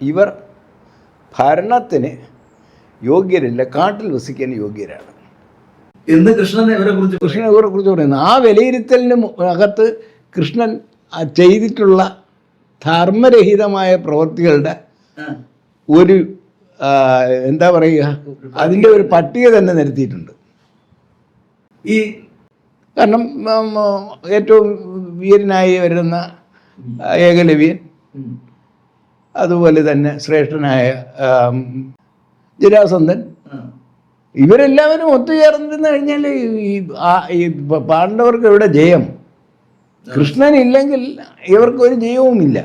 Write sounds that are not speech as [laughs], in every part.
ഇവർ ഭരണത്തിന് യോഗ്യരല്ല കാട്ടിൽ വസിക്കാൻ യോഗ്യരാണ്. എന്ന് കൃഷ്ണനെ ഇവരെ കുറിച്ച് കൃഷ്ണനെ ഇവരെ കുറിച്ച് പറയുന്നത് ആ വിലയിരുത്തലിന് അകത്ത് കൃഷ്ണൻ ചെയ്തിട്ടുള്ള ധർമ്മരഹിതമായ പ്രവൃത്തികളുടെ ഒരു എന്താ പറയുക അതിന്റെ ഒരു പട്ടിക തന്നെ നിരത്തിയിട്ടുണ്ട്. ഈ കാരണം ഏറ്റവും വീരനായി വരുന്ന ഏകലവ്യൻ അതുപോലെ തന്നെ ശ്രേഷ്ഠനായ ജരാസന്ധൻ. ഇവരെല്ലാവരും ഒത്തുചേർന്നിരുന്നു കഴിഞ്ഞാൽ ഈ പാണ്ഡവർക്ക് ഇവിടെ ജയം. കൃഷ്ണൻ ഇല്ലെങ്കിൽ ഇവർക്ക് ഒരു ജയവുമില്ല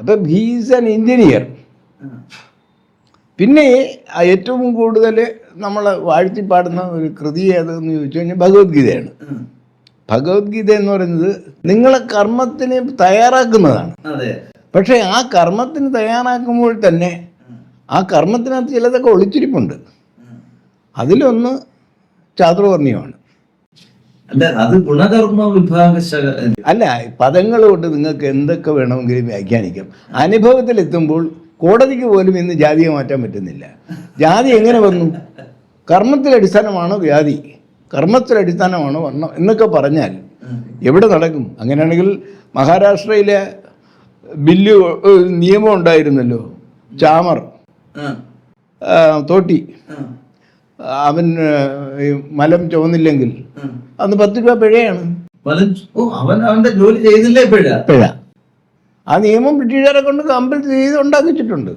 അപ്പൊ ഹീസ് ആൻ എഞ്ചിനീയർ പിന്നെ ഏറ്റവും കൂടുതൽ നമ്മൾ വാഴ്ത്തിപ്പാടുന്ന ഒരു കൃതി ഏതെന്ന് ചോദിച്ചു കഴിഞ്ഞാൽ ഭഗവത്ഗീതയാണ്. ഭഗവത്ഗീത എന്ന് പറയുന്നത് നിങ്ങളെ കർമ്മത്തിന് തയ്യാറാക്കുന്നതാണ്. പക്ഷേ ആ കർമ്മത്തിന് തയ്യാറാക്കുമ്പോൾ തന്നെ ആ കർമ്മത്തിനകത്ത് ചിലതൊക്കെ ഒളിച്ചിരിപ്പുണ്ട്. അതിലൊന്ന് ചാതുർവർണയമാണ് അല്ല അത് ഗുണകർമ്മ വിഭാഗ അല്ല പദങ്ങൾ കൊണ്ട് നിങ്ങൾക്ക് എന്തൊക്കെ വേണമെങ്കിലും വ്യാഖ്യാനിക്കാം. അനുഭവത്തിലെത്തുമ്പോൾ കോടതിക്ക് പോലും ഇന്ന് ജാതിയെ മാറ്റാൻ പറ്റുന്നില്ല. ജാതി എങ്ങനെ വന്നു? കർമ്മത്തിൽ അടിസ്ഥാനമാണോ വ്യാധി? കർമ്മത്തിൽ അടിസ്ഥാനമാണോ വർണം? എന്നൊക്കെ പറഞ്ഞാൽ എവിടെ നടക്കും? അങ്ങനെയാണെങ്കിൽ മഹാരാഷ്ട്രയിലെ ബില്ല് നിയമം ഉണ്ടായിരുന്നല്ലോ. ചാമർ. തോട്ടി. അവൻ മലം ചുവന്നില്ലെങ്കിൽ അന്ന് പത്ത് രൂപ പിഴയാണ്. അവൻ അവന്റെ ജോലി ചെയ്തില്ലേ പിഴ? പിഴ. ആ നിയമം ബ്രിട്ടീഷുകാരെ കൊണ്ട് കമ്പൽ ചെയ്ത് ഉണ്ടാക്കിച്ചിട്ടുണ്ട്.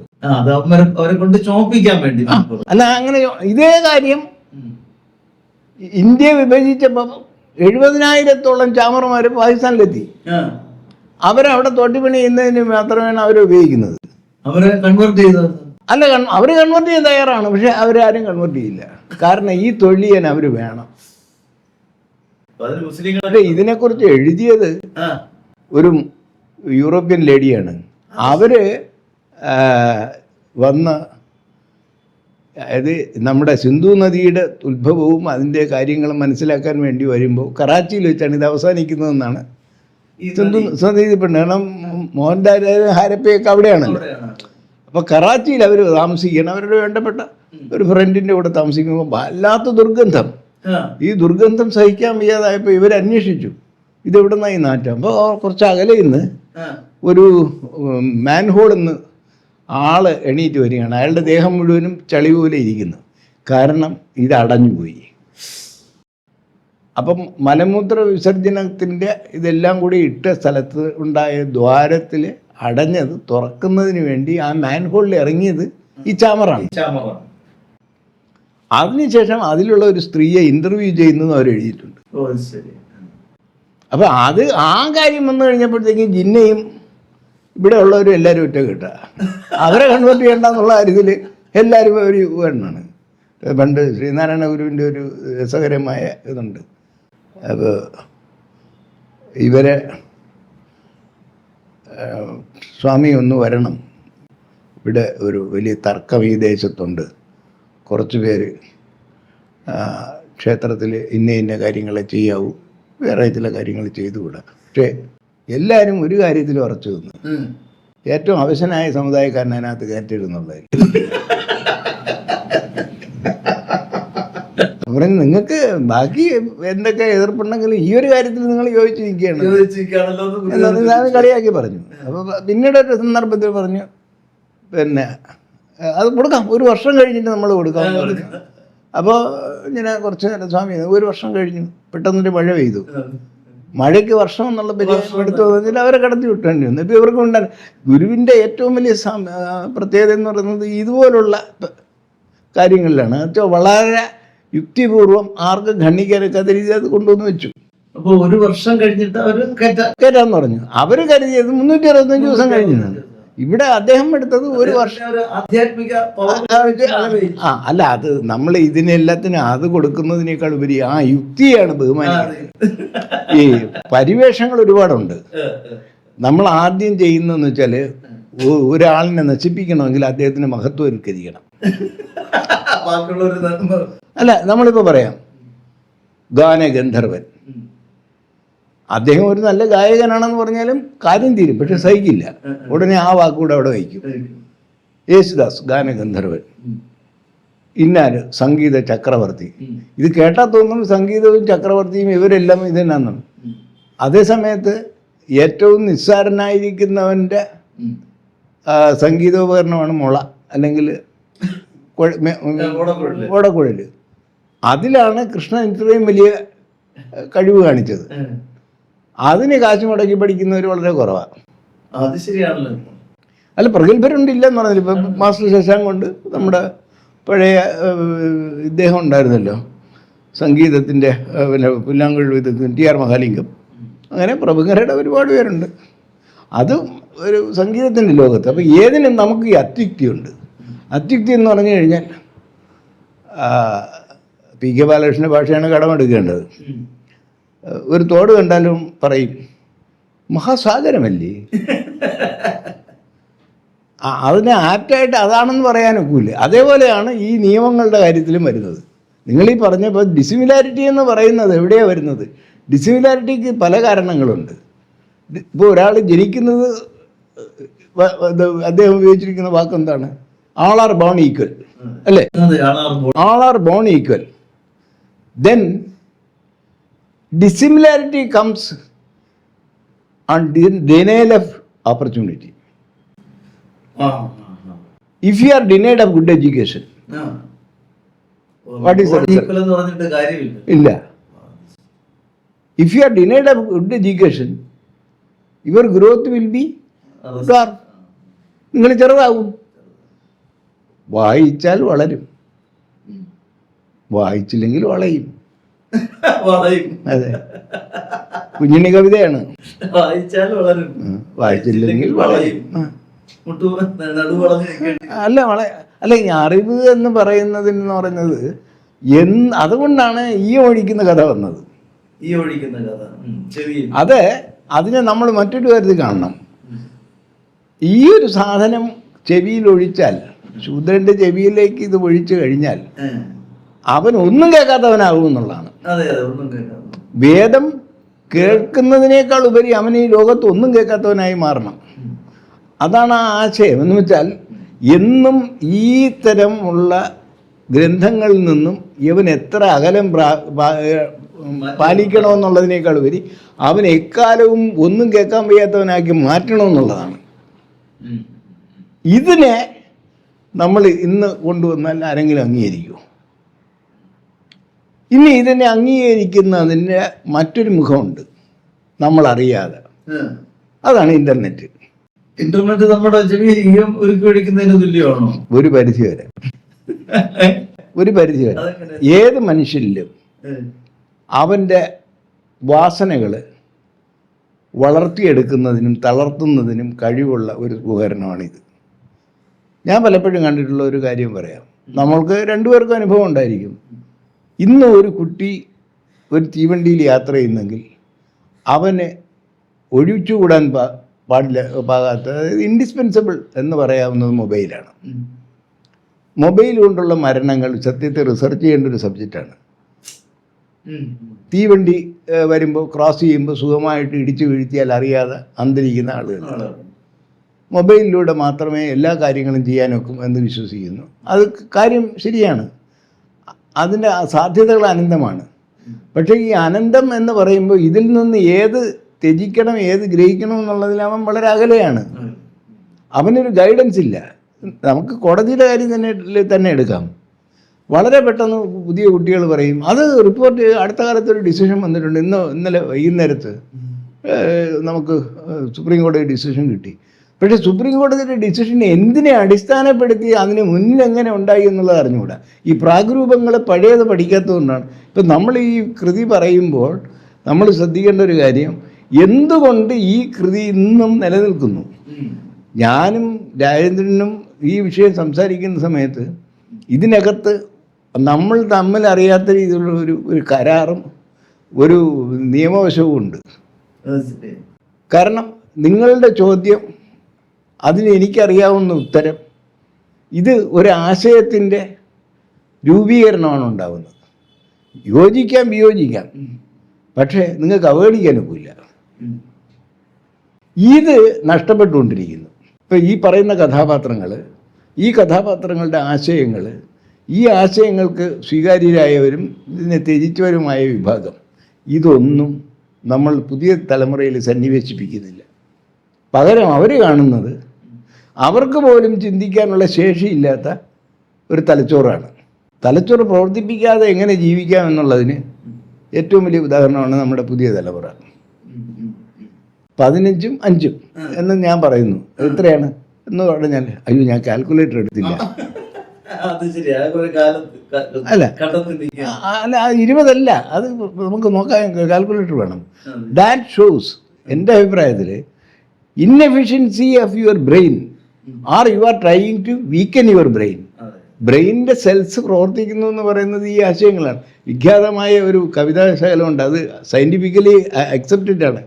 അവരെ കൊണ്ട് ചോപ്പിക്കാൻ വേണ്ടി അല്ല അങ്ങനെ ഇതേ കാര്യം ഇന്ത്യ വിഭജിച്ചപ്പോൾ എഴുപതിനായിരത്തോളം ചാമർമാർ പാകിസ്ഥാനിലെത്തി. അവരവിടെ തോട്ടിപ്പണി ചെയ്യുന്നതിന് മാത്രമാണ് അവർ ഉപയോഗിക്കുന്നത്. അവരെ കൺവേർട്ട് ചെയ്തത് അല്ല അവർ കൺവേർട്ട് ചെയ്യാൻ തയ്യാറാണ് പക്ഷെ അവരാരും കൺവേർട്ട് ചെയ്യില്ല. കാരണം ഈ തൊഴിൽ ചെയ്യാൻ അവർ വേണം. അപ്പൊ അതിന് മുസ്ലിങ്ങളെ ഇതിനെക്കുറിച്ച് എഴുതിയത് ഒരു യൂറോപ്യൻ ലേഡിയാണ്. അവർ വന്ന വന്ന് അതായത് നമ്മുടെ സിന്ധു നദിയുടെ ഉത്ഭവവും അതിന്റെ കാര്യങ്ങളും മനസ്സിലാക്കാൻ വേണ്ടി വരുമ്പോൾ കറാച്ചിയിൽ വെച്ചാണ് ഇത് അവസാനിക്കുന്നതെന്നാണ് ഈ സിന്ധു നദി നദി പെണ്ണ് കാരണം മോഹൻദാസ് ഹാരപ്പയൊക്കെ അവിടെയാണല്ലോ. അവിടെയാണ്. അപ്പോൾ കറാച്ചിയിൽ അവർ താമസിക്കണം അവരുടെ വേണ്ടപ്പെട്ട ഒരു ഫ്രണ്ടിന്റെ കൂടെ താമസിക്കുമ്പോൾ വല്ലാത്ത ദുർഗന്ധം. ഈ ദുർഗന്ധം സഹിക്കാൻ വയ്യാതായപ്പോൾ ഇവരന്വേഷിച്ചു ഇതെവിടെ നിന്നായി നാറ്റം? അപ്പോൾ കുറച്ച് അകലെ ഇന്ന് ഒരു മാൻഹോളിൽ നിന്ന് ആൾ എണീറ്റ് വരികയാണ്. അയാളുടെ ദേഹം മുഴുവനും ചളി പോലെ ഇരിക്കുന്നു. കാരണം ഇത് അടഞ്ഞുപോയി. അപ്പം മലമൂത്ര വിസർജനത്തിന്റെ ഇതെല്ലാം കൂടി ഇട്ട സ്ഥലത്ത് ഉണ്ടായ ദ്വാരത്തിൽ അടഞ്ഞത് തുറക്കുന്നതിന് വേണ്ടി ആ മാൻഹോളിൽ ഇറങ്ങിയത് ഈ ചാമറാണ്. അതിനുശേഷം അതിലുള്ള ഒരു സ്ത്രീയെ ഇന്റർവ്യൂ ചെയ്യുന്നത് അവർ എഴുതിയിട്ടുണ്ട്. അപ്പം അത് ആ കാര്യം വന്നു കഴിഞ്ഞപ്പോഴത്തേക്കും ജിന്നയും ഇവിടെ ഉള്ളവരും എല്ലാവരും ഒറ്റ കിട്ടുക അവരെ കൺവേർട്ട് ചെയ്യണ്ടെന്നുള്ള കാര്യത്തിൽ എല്ലാവരും ഒരു എണ്ണാണ്. പണ്ട് ശ്രീനാരായണ ഗുരുവിന്റെ ഒരു രസകരമായ ഇതുണ്ട്. ഇവരെ സ്വാമി ഒന്ന് വരണം. ഇവിടെ ഒരു വലിയ തർക്കം ഈ ദേശത്തുണ്ട്. കുറച്ച് പേര് ക്ഷേത്രത്തിൽ ഇന്ന ഇന്ന കാര്യങ്ങളെ ചെയ്യാവൂ വേറെ ചില കാര്യങ്ങൾ ചെയ്തുകൂടാ. പക്ഷേ എല്ലാവരും ഒരു കാര്യത്തിൽ ഉറച്ചു നിന്നു. ഉം. ഏറ്റവും അവശനായ സമുദായക്കാരൻ അതിനകത്ത് പറഞ്ഞു നിങ്ങൾക്ക് ബാക്കി എന്തൊക്കെ എതിർപ്പുണ്ടെങ്കിലും ഈ ഒരു കാര്യത്തിൽ നിങ്ങൾ യോജിച്ച് നിൽക്കുകയാണ് ചോദിച്ചിരിക്കുകയാണല്ലോ എന്ന് ഗുരു ഞാൻ കളിയാക്കി പറഞ്ഞു. അപ്പോൾ പിന്നീട് ഒരു സന്ദർഭത്തിൽ പറഞ്ഞു പിന്നെ അത് കൊടുക്കാം. ഒരു വർഷം കഴിഞ്ഞിട്ട് നമ്മൾ കൊടുക്കാം പറഞ്ഞു. അപ്പോൾ ഇങ്ങനെ കുറച്ച് നേരം സ്വാമി ഒരു വർഷം കഴിഞ്ഞു പെട്ടെന്നൊരു മഴ പെയ്തു. മഴയ്ക്ക് വർഷം എന്നുള്ള പരിഹാരം എടുത്തു പറഞ്ഞാൽ അവരെ കടത്തി വിട്ടേണ്ടി വന്നു. ഇപ്പോൾ ഇവർക്ക് ഉണ്ടാകും ഗുരുവിന്റെ ഏറ്റവും വലിയ പ്രത്യേകത എന്ന് പറയുന്നത് ഇതുപോലുള്ള കാര്യങ്ങളിലാണ്. ഏറ്റവും വളരെ യുക്തിപൂർവം ആർക്കും ഖണ്ഡിക്കാനൊക്കെ കതിരീതി അത് കൊണ്ടുവന്ന് വെച്ചു. അപ്പോൾ ഒരു വർഷം കഴിഞ്ഞിട്ട് കയറ്റ കയറ്റാന്ന് പറഞ്ഞു. അവർ കരുതിയത് മുന്നൂറ്റി അറുപത്തഞ്ച് ദിവസം. കഴിഞ്ഞു ഇവിടെ അദ്ദേഹം എടുത്തത് ഒരു വർഷം. ആധ്യാത്മിക ആ അല്ല അത് നമ്മൾ ഇതിനെല്ലാത്തിനും അത് കൊടുക്കുന്നതിനേക്കാൾ ഉപരി ആ യുക്തിയാണ് ബഹുമാനിക്കുന്നത്. ഈ പരിവേഷങ്ങൾ ഒരുപാടുണ്ട്. നമ്മൾ ആദ്യം ചെയ്യുന്നതെന്ന് വെച്ചാൽ ഒരാളിനെ നശിപ്പിക്കണമെങ്കിൽ അദ്ദേഹത്തിന് മഹത്വവൽക്കരിക്കണം [laughs] അല്ല നമ്മളിപ്പോൾ പറയാം. ഗാനഗന്ധർവൻ. അദ്ദേഹം ഒരു നല്ല ഗായകനാണെന്ന് പറഞ്ഞാലും കാര്യം തീരും പക്ഷെ സഹിക്കില്ല. ഉടനെ ആ വാക്കുകൂടെ അവിടെ വയ്ക്കും യേശുദാസ് ഗാനഗന്ധർവൻ. ഇന്നാൽ സംഗീത ചക്രവർത്തി. ഇത് കേട്ടാൽ തോന്നും സംഗീതവും ചക്രവർത്തിയും ഇവരെല്ലാം ഇത് അതേ സമയത്ത് ഏറ്റവും നിസ്സാരനായിരിക്കുന്നവന്റെ. സംഗീതോപകരണമാണ് മുള അല്ലെങ്കിൽ ഓടക്കുഴൽ. അതിലാണ് കൃഷ്ണൻ ഇത്രയും വലിയ കഴിവ് കാണിച്ചത്. അതിന് കാശ് മുടക്കി പഠിക്കുന്നവർ വളരെ കുറവാണ് അത് ശരിയാണല്ലോ. അല്ല പ്രഗത്ഭരുണ്ടില്ലെന്ന് പറഞ്ഞില്ല. ഇപ്പം മാസ്റ്റർ ശശാങ്ക് കൊണ്ട് നമ്മുടെ പഴയ ഇദ്ദേഹം ഉണ്ടായിരുന്നല്ലോ. സംഗീതത്തിന്റെ പിന്നെ പുല്ലാങ്കുഴൽ വിദഗ്ധൻ ടി ആർ മഹാലിംഗം. അങ്ങനെ പ്രമുഖരുടെ ഒരുപാട് പേരുണ്ട്. അതും ഒരു സംഗീതത്തിന്റെ ലോകത്ത്. അപ്പോൾ ഏതിനും നമുക്ക് ഈ അത്യുക്തിയുണ്ട്. അത്യുക്തി എന്ന് പറഞ്ഞു കഴിഞ്ഞാൽ പി കെ ബാലകൃഷ്ണന്റെ ഭാഷയാണ് കടമെടുക്കേണ്ടത്. ഒരു തോട് കണ്ടാലും പറയും മഹാസാഗരമല്ലേ? അതിനെ ആപ്റ്റായിട്ട് അതാണെന്ന് പറയാനൊക്കില്ല. അതേപോലെയാണ് ഈ നിയമങ്ങളുടെ കാര്യത്തിലും വരുന്നത്. നിങ്ങൾ ഈ പറഞ്ഞപ്പോൾ ഡിസിമിലാരിറ്റി എന്ന് പറയുന്നത് എവിടെയാണ് വരുന്നത്? ഡിസിമിലാരിറ്റിക്ക് പല കാരണങ്ങളുണ്ട്. ഇപ്പോൾ ഒരാൾ ജനിക്കുന്നത് അദ്ദേഹം ഉപയോഗിച്ചിരിക്കുന്ന വാക്ക് എന്താണ് are born equal. ഈക്വൽ അല്ലേ അതെ ആളാർമ്പോൾ all are born equal then dissimilarity comes on de- denial of opportunity if you are denied of good education. What is the All result? if you are denied of good education your growth will be dwarf നിങ്ങൾ ചെറുതാകും വായിച്ചാൽ വളരും. [laughs] വായിച്ചില്ലെങ്കിൽ വളയും. വളയും. അതെ. കുഞ്ഞിണി കവിതയാണ്. വായിച്ചാൽ വളരും. വായിച്ചില്ലെങ്കിൽ വളയും. അല്ല വള അല്ല ഈ അറിവ് എന്ന് പറയുന്നതിന് പറയുന്നത് എന്ന് അതുകൊണ്ടാണ് ഈ ഒഴിക്കുന്ന കഥ വന്നത്. ഈ ഒഴിക്കുന്ന കഥ. അത് അതിനെ നമ്മൾ മറ്റൊരു കാര്യത്തിൽ കാണണം. ഈ ഒരു സാധനം ചെവിയിൽ ഒഴിച്ചാൽ ശൂദ്രന്റെ ചെവിയിലേക്ക് ഇത് ഒഴിച്ചു കഴിഞ്ഞാൽ അവൻ ഒന്നും കേൾക്കാത്തവനാകും എന്നുള്ളതാണ്. വേദം കേൾക്കുന്നതിനേക്കാൾ ഉപരി അവൻ ഈ ലോകത്ത് ഒന്നും കേൾക്കാത്തവനായി മാറണം. അതാണ് ആ ആശയം. എന്ന് വെച്ചാൽ എന്നും ഈ തരമുള്ള ഗ്രന്ഥങ്ങളിൽ നിന്നും ഇവൻ എത്ര അകലം പാലിക്കണമെന്നുള്ളതിനേക്കാൾ ഉപരി അവൻ എക്കാലവും ഒന്നും കേൾക്കാൻ വയ്യാത്തവനാക്കി മാറ്റണമെന്നുള്ളതാണ്. ഇതിനെ നമ്മൾ ഇന്ന് കൊണ്ടുവന്നാൽ ആരെങ്കിലും അംഗീകരിക്കുമോ ഇനി ഇതിനെ അംഗീകരിക്കുന്നതിന്റെ മറ്റൊരു മുഖമുണ്ട്. നമ്മളറിയാതെ. അതാണ് ഇന്റർനെറ്റ് ഇന്റർനെറ്റ് നമ്മുടെ ജീവിതം ഒരുക്കി തുല്യമാണോ? ഒരു പരിധി വരെ ഒരു പരിധി വരെ ഏത് മനുഷ്യരിലും അവന്റെ അവന്റെ വാസനകൾ വളർത്തിയെടുക്കുന്നതിനും തളർത്തുന്നതിനും കഴിവുള്ള ഒരു ഉപകരണമാണിത്. ഞാൻ പലപ്പോഴും കണ്ടിട്ടുള്ള ഒരു കാര്യം പറയാം നമ്മൾക്ക് രണ്ടുപേർക്കും അനുഭവം ഉണ്ടായിരിക്കും ഇന്ന് ഒരു കുട്ടി ഒരു തീവണ്ടിയിൽ യാത്ര ചെയ്യുന്നെങ്കിൽ അവന് ഒഴിച്ചുകൂടാൻ പാ പാടില്ല പാകാത്ത അതായത് ഇൻഡിസ്പെൻസിബിൾ എന്ന് പറയാവുന്നത് മൊബൈലാണ് മൊബൈൽ കൊണ്ടുള്ള മരണങ്ങൾ സത്യത്തെ റിസർച്ച് ചെയ്യേണ്ട ഒരു സബ്ജക്റ്റാണ്. തീവണ്ടി വരുമ്പോൾ ക്രോസ് ചെയ്യുമ്പോൾ സുഖമായിട്ട് ഇടിച്ചു വീഴ്ത്തിയാൽ അറിയാതെ അന്തരിക്കുന്ന ആളുകൾ ആണ്. മൊബൈലിലൂടെ മാത്രമേ എല്ലാ കാര്യങ്ങളും ചെയ്യാനൊക്കും എന്ന് വിശ്വസിക്കുന്നു. അത് കാര്യം ശരിയാണ്. അതിന്റെ സാധ്യതകൾ അനന്തമാണ്. പക്ഷേ ഈ അനന്തം എന്ന് പറയുമ്പോൾ ഇതിൽ നിന്ന് ഏത് ത്യജിക്കണം ഏത് ഗ്രഹിക്കണം എന്നുള്ളതിൽ അവൻ വളരെ അകലെയാണ്. അവനൊരു ഗൈഡൻസ് ഇല്ല. നമുക്ക് കോടതിയുടെ കാര്യം തന്നെ തന്നെ എടുക്കാം. വളരെ പെട്ടെന്ന് പുതിയ കുട്ടികൾ പറയും അത് റിപ്പോർട്ട് അടുത്ത കാലത്ത് ഒരു ഡിസിഷൻ വന്നിട്ടുണ്ട്. ഇന്ന് ഇന്നലെ വൈകുന്നേരത്ത് നമുക്ക് സുപ്രീം കോടതി ഡിസിഷൻ കിട്ടി. പക്ഷേ സുപ്രീം കോടതിയുടെ ഡിസിഷൻ എന്തിനെ അടിസ്ഥാനപ്പെടുത്തി അതിന് മുന്നിൽ എങ്ങനെ ഉണ്ടായി എന്നുള്ളത് അറിഞ്ഞുകൂടാ. ഈ പ്രാഗ്രൂപങ്ങൾ പഴയത് പഠിക്കാത്തതുകൊണ്ടാണ്. ഇപ്പം നമ്മൾ ഈ കൃതി പറയുമ്പോൾ നമ്മൾ ശ്രദ്ധിക്കേണ്ട ഒരു കാര്യം എന്തുകൊണ്ട് ഈ കൃതി ഇന്നും നിലനിൽക്കുന്നു? ഞാനും രാജേന്ദ്രനും ഈ വിഷയം സംസാരിക്കുന്ന സമയത്ത് ഇതിനകത്ത് നമ്മൾ തമ്മിൽ അറിയാത്ത രീതിയിലുള്ള ഒരു ഒരു കരാറും ഒരു നിയമവശവും ഉണ്ട് കാരണം നിങ്ങളുടെ ചോദ്യം അതിന് എനിക്കറിയാവുന്ന ഉത്തരം ഇത് ഒരാശയത്തിന്റെ രൂപീകരണമാണ് ഉണ്ടാകുന്നത് യോജിക്കാം വിയോജിക്കാം. പക്ഷേ നിങ്ങൾക്ക് അവഗണിക്കാനൊക്കില്ല പോയില്ല ഇത് നഷ്ടപ്പെട്ടുകൊണ്ടിരിക്കുന്നു. ഇപ്പം ഈ പറയുന്ന കഥാപാത്രങ്ങൾ ഈ കഥാപാത്രങ്ങളുടെ ആശയങ്ങൾ ഈ ആശയങ്ങൾക്ക് സ്വീകാര്യരായവരും ഇതിനെ ത്യജിച്ചവരുമായ വിഭാഗം ഇതൊന്നും നമ്മൾ പുതിയ തലമുറയിൽ സന്നിവേശിപ്പിക്കുന്നില്ല. പകരം അവർ കാണുന്നത് അവർക്ക് പോലും ചിന്തിക്കാനുള്ള ശേഷിയില്ലാത്ത ഒരു തലച്ചോറാണ്. തലച്ചോറ് പ്രവർത്തിപ്പിക്കാതെ എങ്ങനെ ജീവിക്കാം എന്നുള്ളതിന് ഏറ്റവും വലിയ ഉദാഹരണമാണ് നമ്മുടെ പുതിയ തലമുറ. പതിനഞ്ചും അഞ്ചും എന്ന് ഞാൻ പറയുന്നു. എത്രയാണ്? എന്ന് പറഞ്ഞാൽ അയ്യോ ഞാൻ കാൽക്കുലേറ്റർ എടുത്തില്ല. അല്ല. അല്ല ഇരുപതല്ല. അത് നമുക്ക് നോക്കാൻ കാൽക്കുലേറ്റർ വേണം. ദാറ്റ് ഷോസ് എന്റെ അഭിപ്രായത്തിൽ inefficiency of your brain are you are trying to weaken your brain. ബ്രെയിനിന്റെ cells പ്രവർത്തിക്കുന്നു എന്ന് പറയുന്നത് ഈ ആശയങ്ങളാണ്. വിഖ്യാതമായ ഒരു കവിതാ ശകലമുണ്ട്. അത് സയന്റിഫിക്കലി അക്സെപ്റ്റഡ് ആണ്.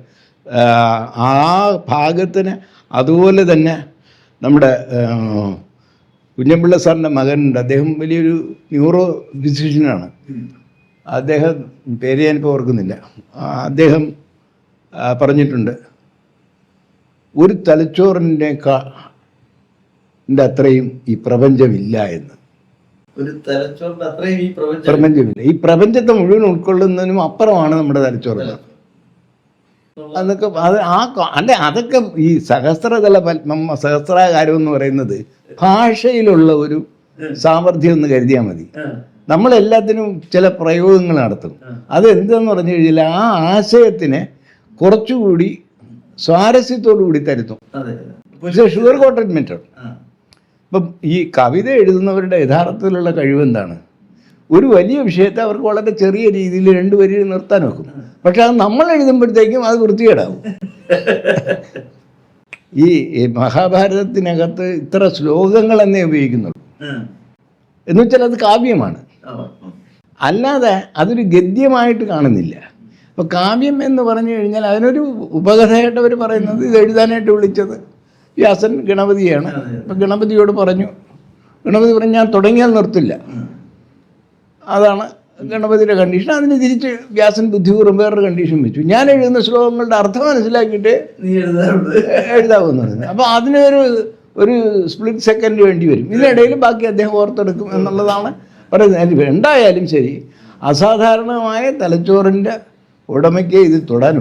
ആ, ഭാഗത്തിന് അതുപോലെ തന്നെ നമ്മുടെ കുഞ്ഞമ്പിള്ള സാറിന്റെ മകനുണ്ട്. അദ്ദേഹം വലിയൊരു ന്യൂറോ ഫിസിഷ്യനാണ് അദ്ദേഹം പേര് ഞാനിപ്പോൾ ഓർക്കുന്നില്ല. അദ്ദേഹം പറഞ്ഞിട്ടുണ്ട്. ഒരു തലച്ചോറിന്റെ ന്റെ അത്രയും ഈ പ്രപഞ്ചമില്ല എന്ന്. ഒരു തലച്ചോറിന്റെ അത്രയും ഈ പ്രപഞ്ചം പ്രപഞ്ചമില്ല. ഈ പ്രപഞ്ചത്തെ മുഴുവൻ ഉൾക്കൊള്ളുന്നതിനും അപ്പുറമാണ് നമ്മുടെ തലച്ചോറ്. അതൊക്കെ അത് ആ അല്ലെ അതൊക്കെ ഈ സഹസ്രതല പത്മ സഹസ്രാകാരം എന്ന് പറയുന്നത് ഭാഷയിലുള്ള ഒരു സാമർഥ്യം എന്ന് കരുതിയാൽ മതി. നമ്മൾ നമ്മളെല്ലാത്തിനും ചില പ്രയോഗങ്ങൾ നടത്തും. അത് എന്തെന്ന് പറഞ്ഞു കഴിഞ്ഞാൽ ആ ആശയത്തിനെ കുറച്ചുകൂടി സ്വാരസ്യത്തോടു കൂടി തരുന്നു ഷുഗർ മെറ്റഡ് ഇപ്പം ഈ കവിത എഴുതുന്നവരുടെ യഥാർത്ഥത്തിലുള്ള കഴിവ് എന്താണ് ഒരു വലിയ വിഷയത്തെ അവർക്ക് വളരെ ചെറിയ രീതിയിൽ രണ്ട് വരിയിൽ നിർത്താൻ വെക്കും. പക്ഷെ അത് നമ്മൾ എഴുതുമ്പോഴത്തേക്കും അത് വൃത്തികേടാവും. ഈ മഹാഭാരതത്തിനകത്ത് ഇത്ര ശ്ലോകങ്ങൾ എന്നേ ഉപയോഗിക്കുന്നുള്ളൂ. എന്ന് വെച്ചാൽ അത് കാവ്യമാണ്. അല്ലാതെ അതൊരു ഗദ്യമായിട്ട് കാണുന്നില്ല. അപ്പോൾ കാവ്യം എന്ന് പറഞ്ഞു കഴിഞ്ഞാൽ അതിനൊരു ഉപകഥയായിട്ട് അവർ പറയുന്നത് ഇത് എഴുതാനായിട്ട് വിളിച്ചത്. വ്യാസൻ ഗണപതിയാണ്. അപ്പം ഗണപതിയോട് പറഞ്ഞു ഗണപതി പറഞ്ഞു ഞാൻ തുടങ്ങിയാൽ നിർത്തില്ല. അതാണ് ഗണപതിയുടെ കണ്ടീഷൻ അതിന് തിരിച്ച് വ്യാസൻ ബുദ്ധിപൂർവം വേറൊരു കണ്ടീഷൻ വെച്ചു. ഞാൻ എഴുതുന്ന ശ്ലോകങ്ങളുടെ അർത്ഥം മനസ്സിലാക്കിയിട്ട് നീ എഴുതാറുണ്ട്. എഴുതാമെന്ന് അപ്പോൾ അതിനൊരു ഒരു സ്പ്ലിറ്റ് സെക്കൻഡ് വേണ്ടി വരും. ഇതിനിടയിൽ ബാക്കി അദ്ദേഹം ഓർത്തെടുക്കും എന്നുള്ളതാണ് പറയുന്നത്. എന്തായാലും ശരി അസാധാരണമായ തലച്ചോറിന്റെ ഉടമയ്ക്ക് ഇത് തൊടാൻ